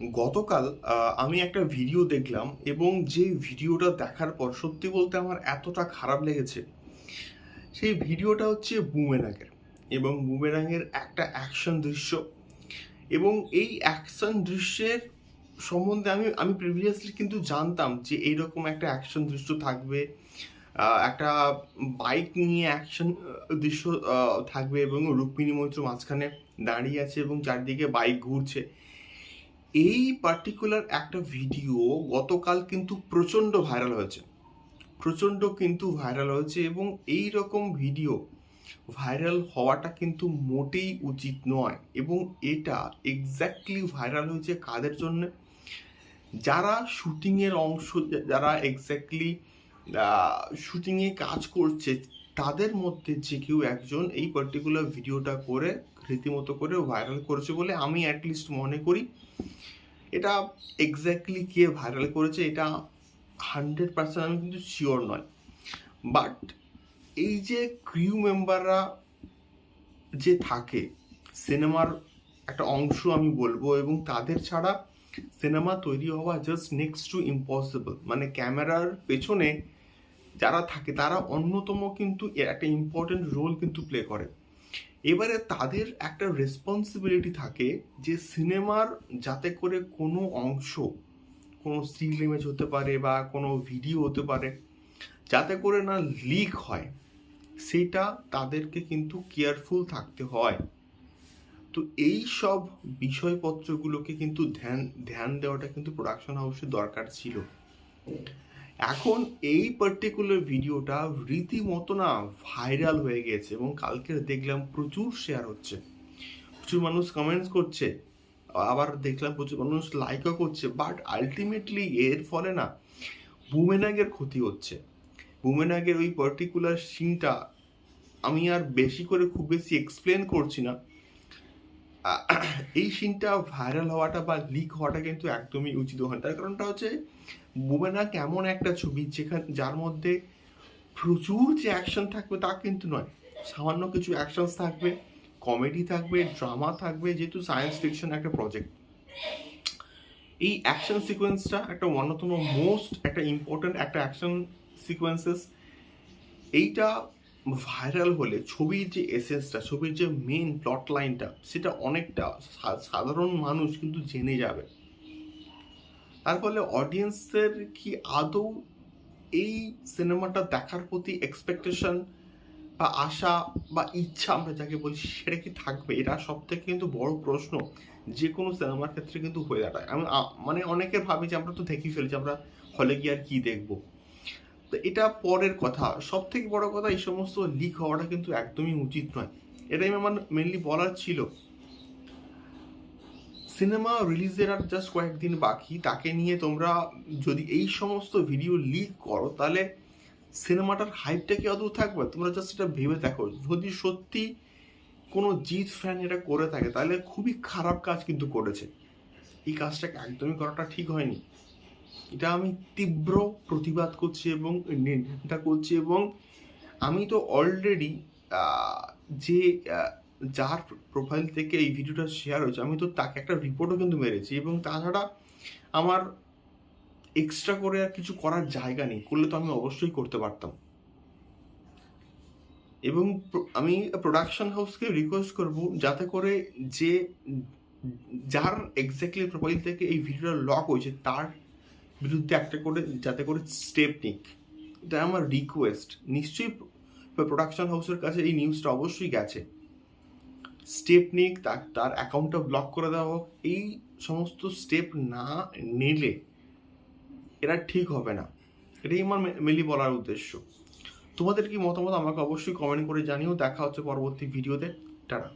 গতকাল আমি একটা ভিডিও দেখলাম এবং যে ভিডিওটা দেখার পর সত্যি বলতে আমার এতটা খারাপ লেগেছে, সেই ভিডিওটা হচ্ছে বুমেরাঙের এবং বুমেরাঙের একটা অ্যাকশন দৃশ্য এবং এই অ্যাকশন দৃশ্যের সম্বন্ধে আমি আমি প্রিভিয়াসলি কিন্তু জানতাম যে এইরকম একটা অ্যাকশন দৃশ্য থাকবে একটা বাইক নিয়ে অ্যাকশন দৃশ্য থাকবে এবং রুক্মিণী মৈত্র মাঝখানে দাঁড়িয়ে আছে এবং চারদিকে বাইক ঘুরছে। এই পার্টিকুলার একটা ভিডিও গতকাল কিন্তু প্রচণ্ড ভাইরাল হয়েছে। প্রচণ্ড কিন্তু ভাইরাল হয়েছে এবং এই রকম ভিডিও ভাইরাল হওয়াটা কিন্তু মোটেই উচিত নয় এবং এটা এক্স্যাক্টলি ভাইরাল হয়েছে কাদের জন্য? যারা শুটিংয়ের অংশ, যারা এক্স্যাক্টলি শুটিংয়ে কাজ করছে, তাদের মধ্যে যে কেউ একজন এই পার্টিকুলার ভিডিওটা করে, রীতিমতো করে ভাইরাল করেছে বলে আমি অ্যাটলিস্ট মনে করি। এটা এক্স্যাক্টলি কে ভাইরাল করেছে এটা হান্ড্রেড পার্সেন্ট আমি কিন্তু শিওর নয়। বাট এই যে ক্রিউ মেম্বাররা যে থাকে সিনেমার একটা অংশ আমি বলব এবং তাদের ছাড়া সিনেমা তৈরি হওয়া জাস্ট নেক্সট টু ইম্পসিবল মানে ক্যামেরার পেছনে যারা থাকে, তারা অন্যতম কিন্তু একটা ইম্পর্টেন্ট রোল কিন্তু প্লে করে। এবারে তাদের একটা রেসপন্সিবিলিটি থাকে যে সিনেমার যাতে করে কোনো অংশ, কোনো স্টিল ইমেজ হতে পারে বা কোনো ভিডিও হতে পারে, যাতে করে না লিক হয়, সেটা তাদেরকে কিন্তু কেয়ারফুল থাকতে হয়। তো এই সব বিষয়পত্রগুলোকে কিন্তু ধ্যান ধ্যান দেওয়াটা কিন্তু প্রোডাকশন হাউসের দরকার ছিল। এখন এই পার্টিকুলার ভিডিওটা রীতিমতো না ভাইরাল হয়ে গেছে এবং কালকে দেখলাম প্রচুর শেয়ার হচ্ছে। প্রচুর মানুষ কমেন্টস করছে, আবার দেখলাম প্রচুর মানুষ লাইকও করছে বাট আলটিমেটলি এর ফলে না বুমেনাগের ক্ষতি হচ্ছে। বুমেনাগের ওই পার্টিকুলার সিনটা আমি আর বেশি করে খুব বেশি এক্সপ্লেন করছি না। এই সিনটা ভাইরাল হওয়াটা বা লিক হওয়াটা কিন্তু একদমই উচিত হয়। তার কারণটা হচ্ছে বুমেনা কেমন একটা ছবি যেখানে, যার মধ্যে প্রচুর যে অ্যাকশন থাকবে তা কিন্তু নয়। সামান্য কিছু অ্যাকশনস থাকবে কমেডি থাকবে ড্রামা থাকবে, যেহেতু সায়েন্স ফিকশন একটা প্রজেক্ট এই অ্যাকশন সিকোয়েন্সটা একটা অন্যতম মোস্ট একটা ইম্পর্ট্যান্ট একটা অ্যাকশন সিকোয়েন্সেস এইটা ভাইরাল হলে ছবির যে এসেন্সটা ছবির যে মেন প্লট লাইনটা সেটা অনেকটা সাধারণ মানুষ কিন্তু জেনে যাবে। তার ফলে অডিয়েন্সের কি আদৌ এই সিনেমাটা দেখার প্রতি এক্সপেকটেশন বা আশা বা ইচ্ছা, আমরা যাকে বলি, সেটা কি থাকবে? এটা সব থেকে কিন্তু বড় প্রশ্ন। যে কোনো সিনেমার ক্ষেত্রে কিন্তু হয়ে দাঁড়ায়। আমি মানে অনেকে ভাবি যে, আমরা তো দেখেই ফেলেছি, আমরা হলে গিয়ে আর কি দেখব? তো এটা পরের কথা। সব থেকে বড় কথা, এই সমস্ত লিক হওয়াটা কিন্তু একদমই উচিত নয়। এটাই আমার মেনলি বলার ছিল। সিনেমা রিলিজের আর জাস্ট কয়েকদিন বাকি। তাকে নিয়ে তোমরা যদি এই সমস্ত ভিডিও লিক করো, তাহলে সিনেমাটার হাইপটা কি অদূর থাকবে? তোমরা জাস্ট এটা ভেবে দেখো। যদি সত্যি কোনো জিৎ ফ্যান এটা করে থাকে, তাহলে খুবই খারাপ কাজ কিন্তু করেছে। এই কাজটাকে একদমই করাটা ঠিক হয়নি। এটা আমি তীব্র প্রতিবাদ করছি এবং নিন্দা করছি এবং আমি তো অলরেডি যে যার প্রোফাইল থেকে এই ভিডিওটা শেয়ার হয়েছে, আমি তো তাকে একটা রিপোর্টও কিন্তু মেরেছি এবং তাছাড়া আমার এক্সট্রা করে আর কিছু করার জায়গা নেই, করলে তো আমি অবশ্যই করতে পারতাম। এবং আমি প্রোডাকশন হাউসকে রিকোয়েস্ট করব যাতে করে যে, যার এক্স্যাক্টলি প্রোফাইল থেকে এই ভিডিওটা লক হয়েছে, তার বিরুদ্ধে একটা করে, যাতে করে স্টেপ নিক এটা আমার রিকোয়েস্ট নিশ্চয়ই প্রোডাকশন হাউসের কাছে এই নিউজটা অবশ্যই গেছে। স্টেপ নিক তার অ্যাকাউন্টটা ব্লক করে দেওয়া হোক, এই সমস্ত স্টেপ না নিলে এটা ঠিক হবে না। এটাই আমার মেলি বলার উদ্দেশ্য। তোমাদের কি মতামত আমাকে অবশ্যই কমেন্ট করে জানিও। দেখা হচ্ছে পরবর্তী ভিডিওতে টাটা।